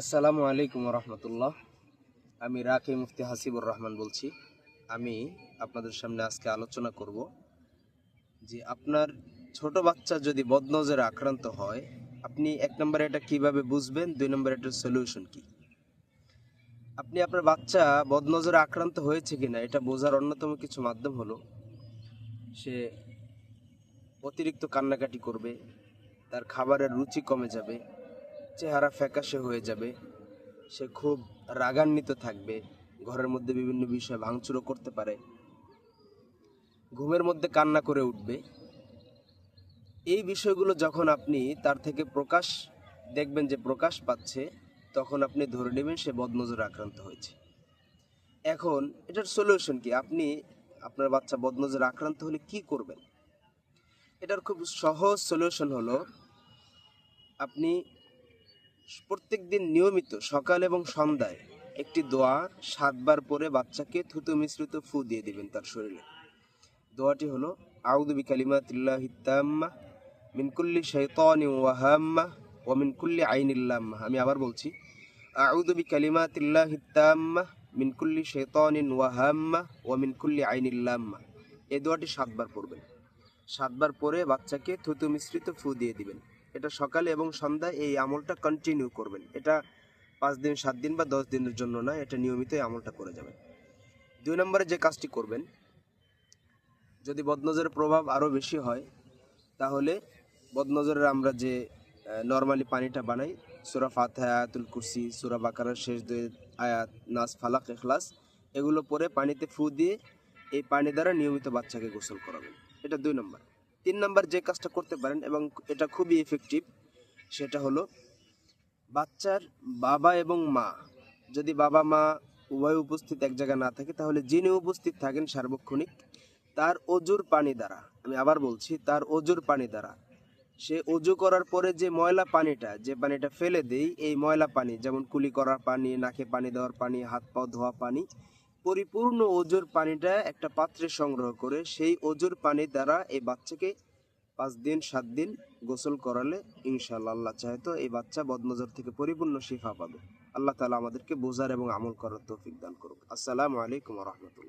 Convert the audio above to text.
আসসালামু আলাইকুম রহমতুল্লাহ আমি রাকি মুফতি হাসিবুর রহমান বলছি। আমি আপনাদের সামনে আজকে আলোচনা করব যে আপনার ছোট বাচ্চা যদি বদনজরে আক্রান্ত হয়, আপনি এক নম্বরে এটা কীভাবে বুঝবেন, দুই নম্বরে এটার সলিউশন কি? আপনি আপনার বাচ্চা বদনজরে আক্রান্ত হয়েছে কিনা, এটা বোঝার অন্যতম কিছু মাধ্যম হলো, সে অতিরিক্ত কান্নাকাটি করবে, তার খাবারের রুচি কমে যাবে চেহারা ফ্যাকাশে হয়ে যাবে। সে খুব রাগান্বিত থাকবে। ঘরের মধ্যে বিভিন্ন বিষয় ভাঙচুরও করতে পারে। ঘুমের মধ্যে কান্না করে উঠবে। এই বিষয়গুলো যখন আপনি তার থেকে প্রকাশ দেখবেন যে প্রকাশ পাচ্ছে, তখন আপনি ধরে নেবেন সে বদনজরে আক্রান্ত হয়েছে। এখন এটার সলিউশন কি? আপনি আপনার বাচ্চা বদনজরে আক্রান্ত হলে কি করবেন? এটার খুব সহজ সলিউশন হলো, আপনি প্রত্যেক দিন নিয়মিত সকাল এবং সন্ধ্যায় একটি দোয়া সাতবার পরে বাচ্চাকে থুতু মিশ্রিত ফু দিয়ে দিবেন তার শরীরে। দোয়াটি হলো আউদু বি কালিমাতিল্লাহি তাম্মা, মিন কুল্লি শাইতানি ওয়া হাম্মা ওয়া মিন কুল্লি আইনিল্লাম্মা আমি আবার বলছি আউদু বি কালিমাতিল্লাহি তাম্মা, মিন কুল্লি শাইতানিন ওয়া হাম্মা ওয়া মিন কুল্লি আইনিল্লাম্মা এই দোয়াটি সাতবার পড়বেন। সাতবার পরে বাচ্চাকে থুতু মিশ্রিত ফু দিয়ে দিবেন। এটা সকালে এবং সন্ধ্যায় এই আমলটা কন্টিনিউ করবেন। এটা পাঁচ দিন, সাত দিন বা দশ দিনের জন্য না, এটা নিয়মিত এই আমলটা করে যাবেন। দুই নম্বরে যে কাজটি করবেন, যদি বদনজরের প্রভাব আরও বেশি হয়, তাহলে বদনজরের আমরা যে নর্মালি পানিটা বানাই, সুরা ফাতহা, আয়াতুল কুরসি, সুরা বাকারার শেষ দুই আয়াত, নাস, ফালাক এখলাস এগুলো পরে পানিতে ফু দিয়ে এই পানি দ্বারা নিয়মিত বাচ্চাকে গোসল করাবেন। এটা দুই নম্বর। তিন নম্বর যে কাজটা করতে পারেন এবং এটা খুবই এফেক্টিভ সেটা হলো বাচ্চার বাবা এবং মা। যদি বাবা, মা উভয় উপস্থিত এক জায়গায় না থাকে, তাহলে যিনি উপস্থিত থাকেন সার্বক্ষণিক, তার অজুর পানি দ্বারা, আমি আবার বলছি, তার অজুর পানি দ্বারা। সে অজু করার পরে যে ময়লা পানিটা, যে পানিটা ফেলে দেই, এই ময়লা পানি, যেমন কুলি করার পানি, নাকে পানি দেওয়ার পানি হাত পা ধোয়া পানি পরিপূর্ণ ওজোর পানিটা একটা পাত্রে সংগ্রহ করে সেই ওজোর পানি দ্বারা এই বাচ্চাকে পাঁচ দিন, সাত দিন গোসল করালে ইনশাল্লাহ আল্লাহ চাহে তো এই বাচ্চা বদনজর থেকে পরিপূর্ণ শিফা পাবে। আল্লাহ তালা আমাদেরকে বোঝার এবং আমল করার তৌফিক দান করুক। আসসালামু আলাইকুম রহমতুল্লাহ।